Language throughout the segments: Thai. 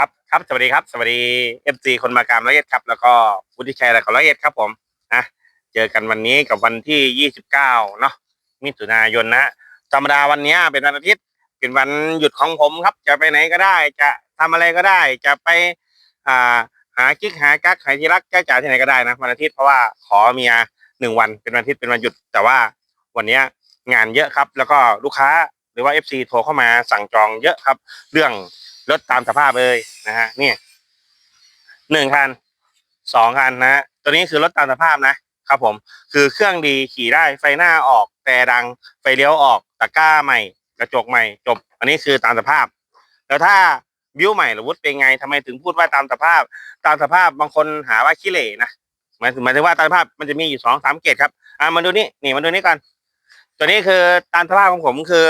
ครับครับสวัสดีครับ สวัสดีเอฟซีคนมากรามร้อยเอ็ดครับ แล้วก็วุฒิชัยและของร้อยเอ็ดครับผมนะเจอกันวันนี้กับวันที่ยี่สิบเก้าเนาะมิถุนายนนะธรรมดาวันเนี้ยเป็นวันอาทิตย์เป็นวันหยุดของผมครับ จะไปไหนก็ได้ จะทำอะไรก็ได้ จะไปอ่าหากิ๊กหากักหาที่รักแก้จ่าที่ไหนก็ได้นะวันอาทิตย์เพราะว่าขอเมียหนึ่งวันเป็นวันอาทิตย์เป็นวันหยุด แต่ว่าวันเนี้ยงานเยอะครับ แล้วก็ลูกค้าหรือว่าเอฟซีโทรเข้ามาสั่งจองเยอะครับ เรื่อง รถตามสภาพเลยนะฮะนี่หนึ่งคันสองคันนะตัวนี้คือรถตามสภาพนะครับผม คือเครื่องดีขี่ได้ไฟหน้าออกแต่ดังไฟเลี้ยวออกตะกร้าใหม่ กระจกใหม่จบ อันนี้คือตามสภาพ แล้วถ้าบิ้วใหม่หรือวุฒิเป็นไงทำไมถึงพูดว่าตามสภาพ ตามสภาพบางคนหาว่าขี้เหร่นะหมายถึงหมายถึงว่าตามสภาพมันจะมีอยู่สองสามเกรดครับอ่ามาดูนี่นี่มาดูนี่กันตัวนี้คือตามสภาพของผมคือ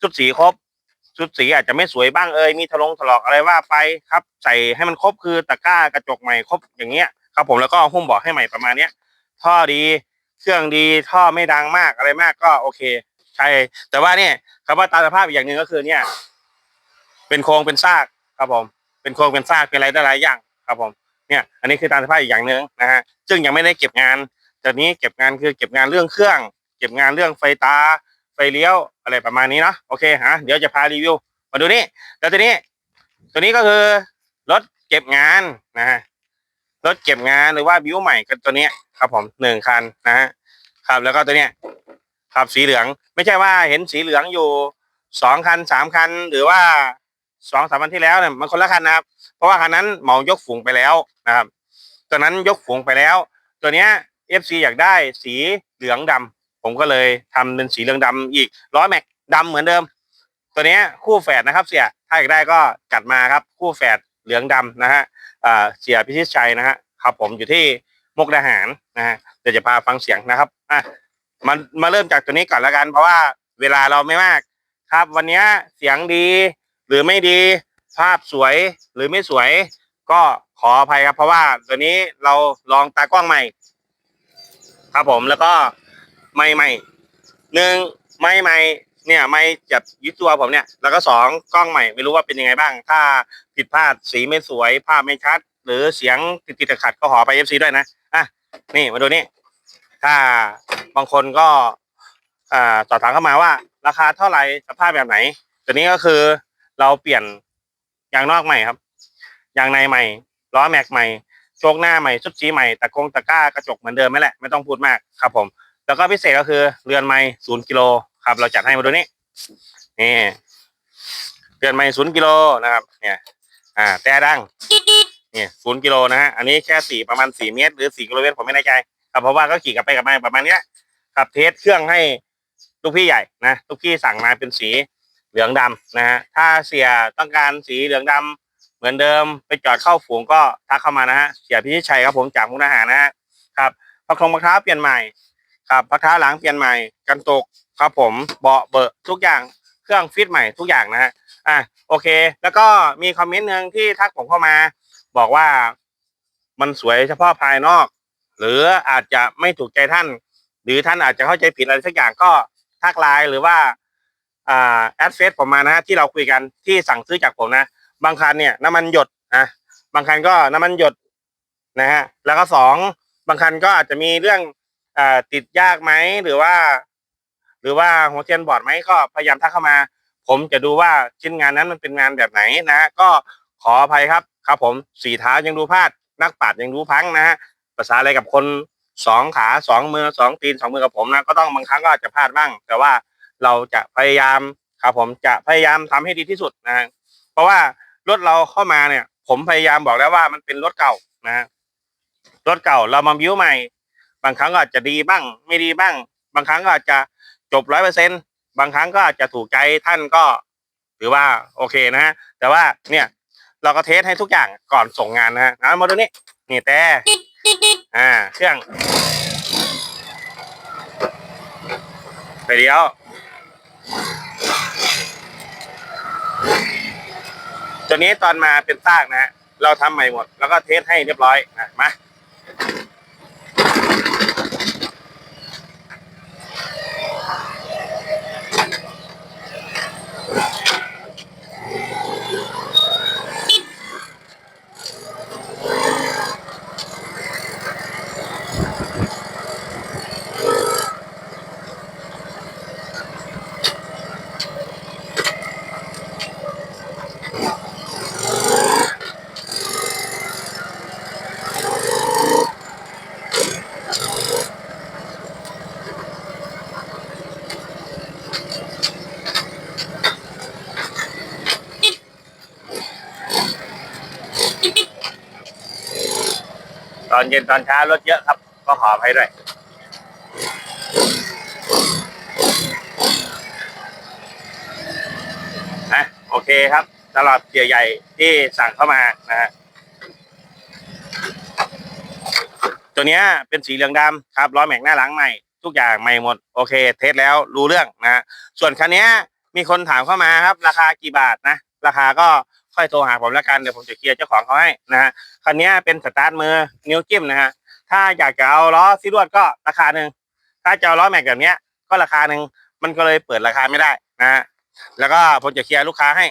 ชุดสีครบ ชุดสีอาจจะไม่สวยบ้างเอ่ยมีถลงถลอกอะไรว่าไปครับ ใส่ให้มันครบคือตะกร้ากระจกใหม่ครบอย่างเงี้ยครับผมแล้วก็หุ้มเบาะให้ใหม่ประมาณเนี้ยท่อดีเครื่องดีท่อไม่ดังมากอะไรมากก็โอเค ใช่ แต่ว่าเนี่ยคำว่าตามสภาพอีกอย่างหนึ่งก็คือเนี่ย เป็นโครงเป็นซากครับผม เป็นโครงเป็นซากเป็นอะไรได้หลายอย่างครับผมเนี่ย อันนี้คือตามสภาพอีกอย่างหนึ่งนะฮะซึ่งยังไม่ได้เก็บงานแต่นี้เก็บงานคือเก็บงานเรื่องเครื่อง เก็บงานเรื่องไฟตาไฟเลี้ยว อะไรประมาณนี้เนาะโอเคฮะเดี๋ยวจะพารีวิว มาดูนี่แล้วตัวนี้ ตัวนี้ก็คือรถเก็บงานนะฮะรถเก็บงานหรือว่าบิวใหม่กันตัวนี้ครับผมหนึ่งคันนะฮะครับแล้วก็ตัวเนี้ยครับสีเหลือง ไม่ใช่ว่าเห็นสีเหลืองอยู่สองคันสามคัน หรือว่าสองสามวันที่แล้วเนี่ยมันคนละคันนะครับ เพราะว่าคันนั้นเหมายกฝูงไปแล้วนะครับตัวนั้นยกฝูงไปแล้ว ตัวเนี้ย FC อยากได้สีเหลืองดำ ผมก็เลยทำเป็นสีเหลืองดำอีกร้อยแม็กดำเหมือนเดิม ตัวนี้คู่แฝดนะครับ เสียถ้าอยากได้ก็จัดมาครับ คู่แฝดเหลืองดำนะฮะเสียพิชิตชัยนะฮะครับผมอยู่ที่มุกดาหารนะฮะเดี๋ยวจะพาฟังเสียงนะครับอะมามาเริ่มจากตัวนี้ก่อนล้วกัน เพราะว่าเวลาเราไม่มากครับ วันนี้เสียงดีหรือไม่ดีภาพสวยหรือไม่สวยก็ขออภัยครับ เพราะว่าตัวนี้เราลองตากล้องใหม่ ครับผมแล้วก็ ไม่ใหม่หนึ่งไม่ใหม่เนี่ยไม่จับยึดตัวผมเนี่ย แล้วก็สองกล้องใหม่ไม่รู้ว่าเป็นยังไงบ้าง ถ้าผิดพลาดสีไม่สวย ภาพไม่ชัด หรือเสียงติดติดขัดก็ขอไปเอฟซีด้วยนะอะนี่มาดูนี่ ถ้าบางคนก็อ่าสอบถามเข้ามาว่า ราคาเท่าไหร่สภาพแบบไหน ตัวนี้ก็คือเราเปลี่ยนยางนอกใหม่ครับยางในใหม่ล้อแม็กใหม่โชคหน้าใหม่ชุดสีใหม่ตะกงตะก้ากระจกเหมือนเดิมไม่แหละไม่ต้องพูดมากครับผม แล้วก็พิเศษก็คือเรือนไม้ศูนย์กิโลครับ เราจัดให้มาดูนี่นี่เรือนไม้ศูนย์กิโลนะครับ เนี่ย อ่า แต่ดังเนี่ยศูนย์กิโลนะฮะอันนี้แค่สี่ประมาณสี่เมตร หรือสี่กิโลเมตรผมไม่แน่ใจครับเพราะว่าก็ขี่กลับไปกลับมาประมาณเนี้ยครับเทสเครื่องให้ลูกพี่ใหญ่นะลูกพี่สั่งมาเป็นสีเหลืองดำนะฮะถ้าเสียต้องการสีเหลืองดำเหมือนเดิมไปจอดเข้าฝูงก็ทักเข้ามานะฮะเสียพิชิตชัยครับผมจากมุกดาหารนะฮะครับพักทงพักเท้าเปลี่ยนใหม่ ครับพักท้าหลังเปลี่ยนใหม่กันตกครับผมเบาะเบอะทุกอย่างเครื่องฟิตใหม่ทุกอย่างนะฮะอะโอเค แล้วก็มีคอมเมนต์หนึ่งที่ทักผมเข้ามา บอกว่ามันสวยเฉพาะภายนอก หรืออาจจะไม่ถูกใจท่าน หรือท่านอาจจะเข้าใจผิดอะไรสักอย่างก็ทักไลน์หรือว่าอ่าแอดเฟซผมมานะฮะที่เราคุยกันที่สั่งซื้อจากผมนะ บางคันเนี่ยน้ำมันหยดนะบางคันก็น้ำมันหยดนะฮะแล้วก็สองบางคันก็อาจจะมีเรื่อง อ่าติดยากไหมหรือว่า หรือว่าหัวเทียนบอดไหมก็พยายามทักเข้ามา ผมจะดูว่าชิ้นงานนั้นมันเป็นงานแบบไหนนะก็ขออภัยครับครับ ผมสี่เท้ายังดูพลาด นักปัดยังดูพังนะฮะภาษาอะไรกับคนสองขาสองมือสองตีนสองมือกับผมนะก็ต้องบางครั้งก็อาจจะพลาดบ้าง แต่ว่าเราจะพยายามครับผมจะพยายามทำให้ดีที่สุดนะ เพราะว่ารถเราเข้ามาเนี่ย ผมพยายามบอกแล้วว่ามันเป็นรถเก่านะรถเก่าเรามาบิ้วใหม่ บางครั้งก็อาจจะดีบ้าง ไม่ดีบ้าง บางครั้งก็อาจจะจบร้อยเปอร์เซ็นบางครั้งก็อาจจะถูกใจท่านก็ถือว่าโอเคนะฮะแต่ว่าเนี่ยเราก็เทสให้ทุกอย่างก่อนส่งงานนะฮะมาดูนี่นี่แต่อ่าเครื่องไปเดียวตัวนี้ตอนมาเป็นซากนะฮะเราทำใหม่หมด แล้วก็เทสให้เรียบร้อยอะมา อนเย็นตอนเช้ารถเยอะครับ ก็ขออภัยด้วยนะโอเคครับตลอดเกียใหญ่ที่สั่งเข้ามานะฮะตัวเนี้ยเป็นสีเหลืองดำครับล้อแม็กหน้าหลังใหม่ ทุกอย่างใหม่หมด โอเค เทสแล้วรู้เรื่องนะฮะส่วนคันนี้มีคนถามเข้ามาครับ ราคากี่บาทนะ ราคาก็ ค่อยโทรหาผมแล้วกันเดี๋ยวผมจะเคลียร์เจ้าของเขาให้นะฮะคันนี้เป็นสตาร์ทมือนิ้วจิ้มนะฮะถ้าอยากจะเอาล้อซีรวดก็ราคาหนึ่งถ้าจะเอาล้อแม็กแบบเนี้ย ก็ราคาหนึ่งมันก็เลยเปิดราคาไม่ได้นะฮะแล้วก็ผมจะเคลียร์ลูกค้าให้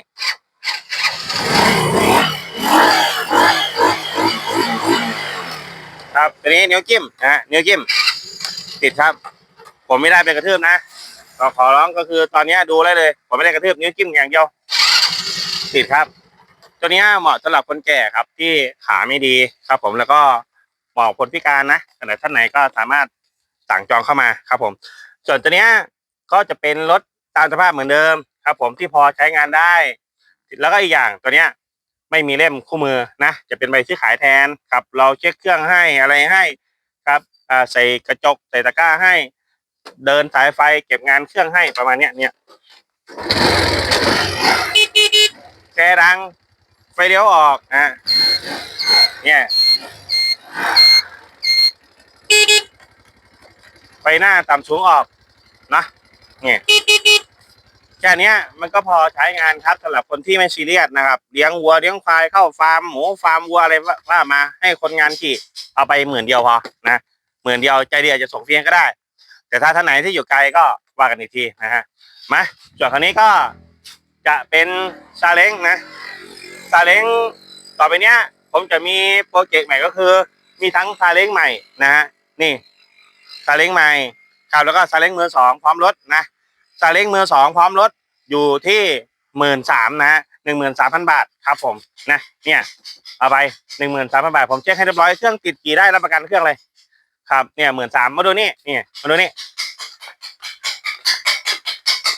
ครับตัวนี้นิ้วจิ้มนะฮะนิ้วจิ้มติดครับ ผมไม่ได้เป็นกระทืบนะก็ขอร้องก็คือตอนนี้ดูได้เลย ผมไม่ได้กระทืบนิ้วจิ้มอย่างเดียวติดครับ ตัวนี้เหมาะสำหรับคนแก่ครับที่ขาไม่ดีครับผมแล้วก็เหมาะคนพิการนะแต่ท่านไหนก็สามารถสั่งจองเข้ามาครับผม ส่วนตัวนี้ก็จะเป็นรถตามสภาพเหมือนเดิมครับ ผมที่พอใช้งานได้ แล้วก็อีกอย่างตัวเนี้ยไม่มีเล่มคู่มือนะจะเป็นใบซื้อขายแทนครับ เราเช็คเครื่องให้อะไรให้ครับใส่กระจกใส่ตะกร้าให้ เดินสายไฟเก็บงานเครื่องให้ประมาณเนี้ยเนี่ยแกดัง ไฟเลี้ยวออกนะเนี่ยไฟหน้าต่ำสูงออกนะเนี่ยแค่นี้มันก็พอใช้งานครับสำหรับคนที่ไม่ซีเรียสนะครับเลี้ยงวัวเลี้ยงควายเข้าฟาร์มหมูฟาร์มวัวอะไรว่ามาให้คนงานขี่เอาไปหมื่นเดียวพอนะหมื่นเดียวใจเดียวจะส่งเพียงก็ได้ แต่ถ้าท่านไหนที่อยู่ไกลก็ว่ากันอีกทีนะฮะมาส่วนคราวนี้ก็จะเป็นซาเล้งนะ ซาเล้งต่อไปเนี้ย ผมจะมีโปรเจกต์ใหม่ก็คือ มีทั้งซาเล้งใหม่นะฮะนี่ซาเล้งใหม่ครับแล้วก็ซาเล้งมือสองพร้อมรถนะซาเล้งมือสองพร้อมรถอยู่ที่หมื่นสามนะฮะหนึ่งหมื่นสามพันบาทครับผมนะเนี่ยเอาไปหนึ่งหมื่นสามพันบาท ผมเช็คให้เรียบร้อยเครื่องติดกี่ได้รับประกันเครื่องเลยครับเนี่ยหมื่นสามมาดูนี่นี่มาดูนี่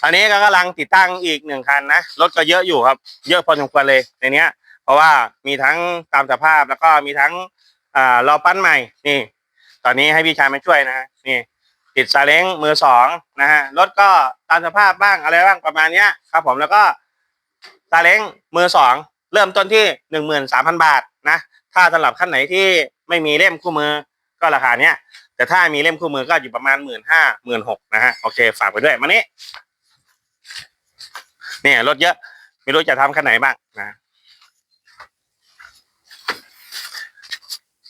อันนี้ก็กำลังติดตั้งอีกหนึ่งคันนะรถก็เยอะอยู่ครับ เยอะพอสมควรเลยในเนี้ย เพราะว่ามีทั้งตามสภาพแล้วก็มีทั้งอ่ารอปั้นใหม่นี่ ตอนนี้ให้พี่ชายมาช่วยนะนี่ ติดซาเล้งมือสองนะฮะรถก็ตามสภาพบ้างอะไรบ้างประมาณเนี้ยครับ ผมแล้วก็ซาเล้งมือสองเริ่มต้นที่หนึ่งหมื่นสามพันบาทนะถ้าสำหรับขั้นไหนที่ไม่มีเล่มคู่มือก็ราคาเนี้ยแต่ถ้ามีเล่มคู่มือก็อยู่ประมาณหมื่นห้าหมื่นหกนะฮะโอเคฝากไปด้วยมานี่ เนี่ยรถเยอะ ไม่รู้จะทำคันไหนบ้างนะ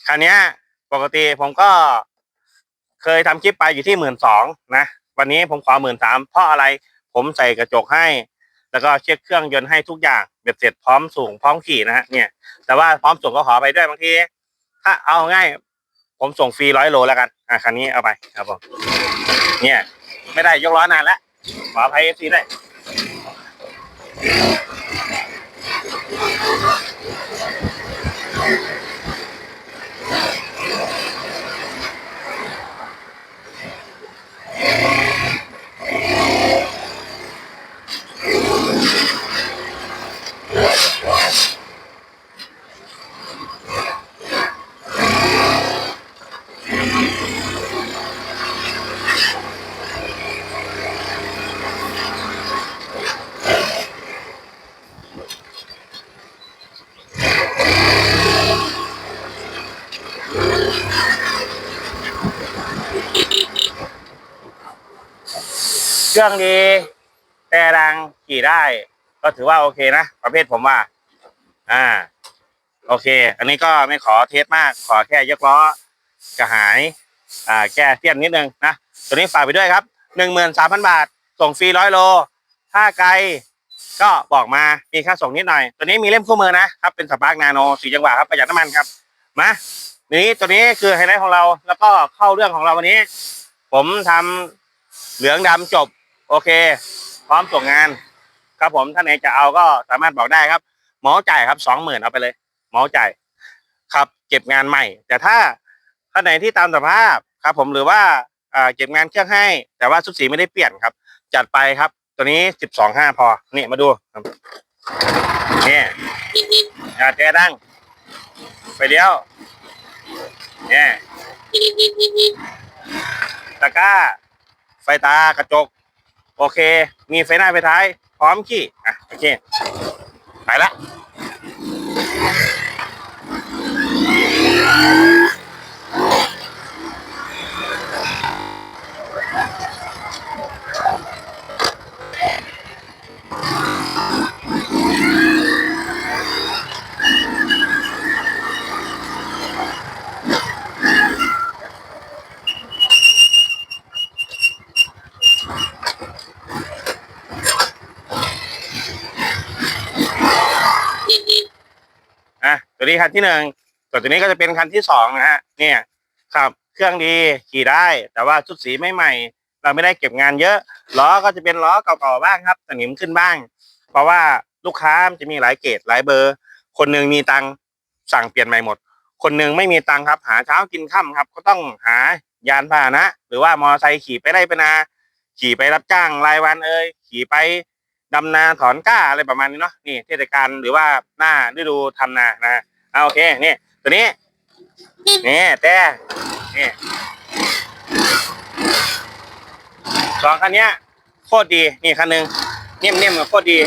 คันเนี้ยปกติผมก็เคยทำคลิปไปอยู่ที่หมื่นสองนะวันนี้ผมขอหมื่นสามเพราะอะไรผมใส่กระจกให้ แล้วก็เช็คเครื่องยนต์ให้ทุกอย่างเบ็ดเสร็จพร้อมส่งพร้อมขี่นะฮะเนี่ย แต่ว่าพร้อมส่งก็ขอไปด้วยบางทีถ้าเอาง่าย ผมส่งฟรีร้อยโลแล้วกันอะคันนี้เอาไปครับผมเนี่ย ไม่ได้ยกล้อนานแล้วขออภัยเอฟซีด้วย เรื่องดี แต่ดังขี่ได้ ก็ถือว่าโอเคนะ ประเภทผมว่า อ่า โอเค อันนี้ก็ไม่ขอเทสมาก ขอแค่ยกล้อกระหาย อ่า แก้เสี้ยนนิดนึงนะ ตัวนี้ฝากไปด้วยครับหนึ่งหมื่นสามพันบาท ส่งฟรีร้อยโล ถ้าไกลก็บอกมา มีค่าส่งนิดหน่อย ตัวนี้มีเล่มคู่มือนะครับ เป็นสปาร์กนาโนสีจังหวะครับ ประหยัดน้ำมันครับ มานี้ตัวนี้คือไฮไลท์ของเรา แล้วก็เข้าเรื่องของเราวันนี้ ผมทำเหลืองดำจบ โอเค พร้อมส่งงาน ครับผมท่านไหนจะเอาก็สามารถบอกได้ครับหมอจ่ายครับสองหมื่นเอาไปเลยหมอจ่ายครับ เก็บงานใหม่ แต่ถ้าท่านไหนที่ตามสภาพครับ ผมหรือว่าเก็บงานเครื่องให้ แต่ว่าชุดสีไม่ได้เปลี่ยนครับ จัดไปครับ ตัวนี้สิบสองห้าพอนี่มาดูนี่อ่าแจดังไปเลี้ยวเนี่ยตะกร้า ไฟตากระจก โอเค มีไฟหน้าไฟท้าย พร้อมขี่อะโอเค ไปละ นี้คันที่หนึ่งส่วนตัวนี้ก็จะเป็นคันที่สองนะฮะเนี่ยครับเครื่องดีขี่ได้ แต่ว่าชุดสีไม่ใหม่ เราไม่ได้เก็บงานเยอะล้อก็จะเป็นล้อเก่าๆบ้างครับสนิมขึ้นบ้าง เพราะว่าลูกค้าจะมีหลายเกรดหลายเบอร์ คนหนึ่งมีตังสั่งเปลี่ยนใหม่หมด คนหนึ่งไม่มีตังครับ หาเช้ากินค่ำครับ ก็ต้องหายานพาหนะ หรือว่ามอเตอร์ไซค์ขี่ไปไร่ไปนา ขี่ไปรับจ้างรายวันเอ่ยขี่ไปดำนาถอนกล้าอะไรประมาณนี้เนาะนี่เทศกาลหรือว่าหน้าฤดูทำนานะ เอาโอเคนี่ตัวนี้นี่แต่นี่สองคันเนี้ยโคตรดีนี่คันหนึ่งเนิ่มๆกับโคตรดี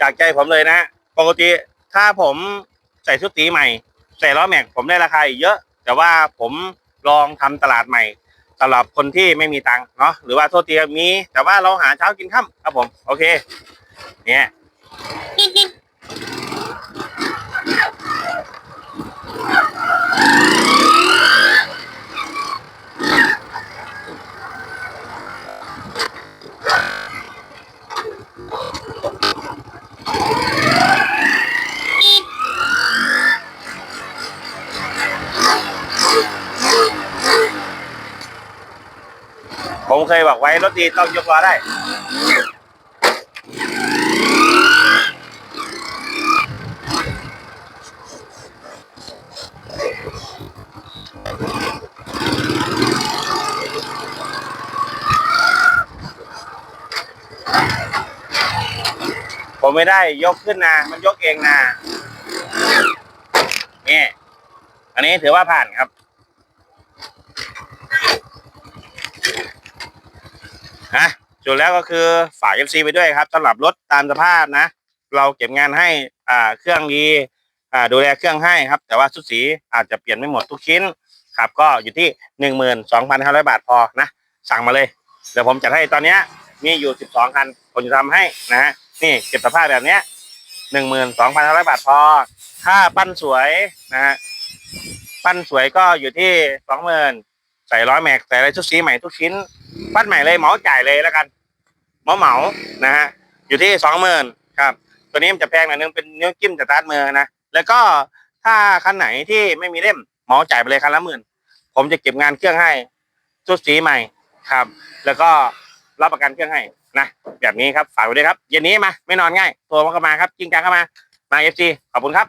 จากใจผมเลยนะปกติถ้าผมใส่ชุดสีใหม่ ใส่ล้อแม็กผมได้ราคาอีกเยอะ แต่ว่าผมลองทำตลาดใหม่สำหรับคนที่ไม่มีตังค์เนาะหรือว่าโทษทีมี แต่ว่าเราหาเช้ากินค่ำครับผม โอเค เนี่ย เคยบอกไว้รถดีต้องยกล้อได้ ผมไม่ได้ยกขึ้นนะมันยกเองนะนี่อันนี้ถือว่าผ่านครับ ฮะจุดแล้วก็คือฝาก FC ไปด้วยครับสำหรับรถตามสภาพนะ เราเก็บงานให้อ่าเครื่องดีอ่าดูแลเครื่องให้ครับ แต่ว่าชุดสีอาจจะเปลี่ยนไม่หมดทุกชิ้นครับก็อยู่ที่หนึ่งหมื่นสองพันห้าร้อยบาทพอนะ สั่งมาเลย เดี๋ยวผมจัดให้ตอนเนี้ยมีอยู่สิบสองคันผมจะทำให้นะฮะนี่เก็บสภาพแบบเนี้ยหนึ่งหมื่นสองพันห้าร้อยบาทพอถ้าปั้นสวยนะฮะปั้นสวยก็อยู่ที่สองหมื่น ใส่ร้อยแม็กใส่อะไรชุดสีใหม่ทุกชิ้นปั้นใหม่เลยเหมาจ่ายเลยแล้วกันเหมาเหมานะฮะอยู่ที่สองหมื่นครับ ตัวนี้มันจะแพงหน่อยนึงเป็นนิ้วจิ้มสตาร์ทมือนะแล้วก็ถ้าคันไหนที่ไม่มีเล่มเหมาจ่ายไปเลยคันละหมื่นผมจะเก็บงานเครื่องให้ชุดสีใหม่ครับ แล้วก็รับประกันเครื่องให้นะแบบนี้ครับฝากไว้ด้วยครับเย็นนี้มาไม่นอนง่ายตัวมันก็มาครับกิ้งกลางเข้ามามาเอฟซีขอบคุณครับ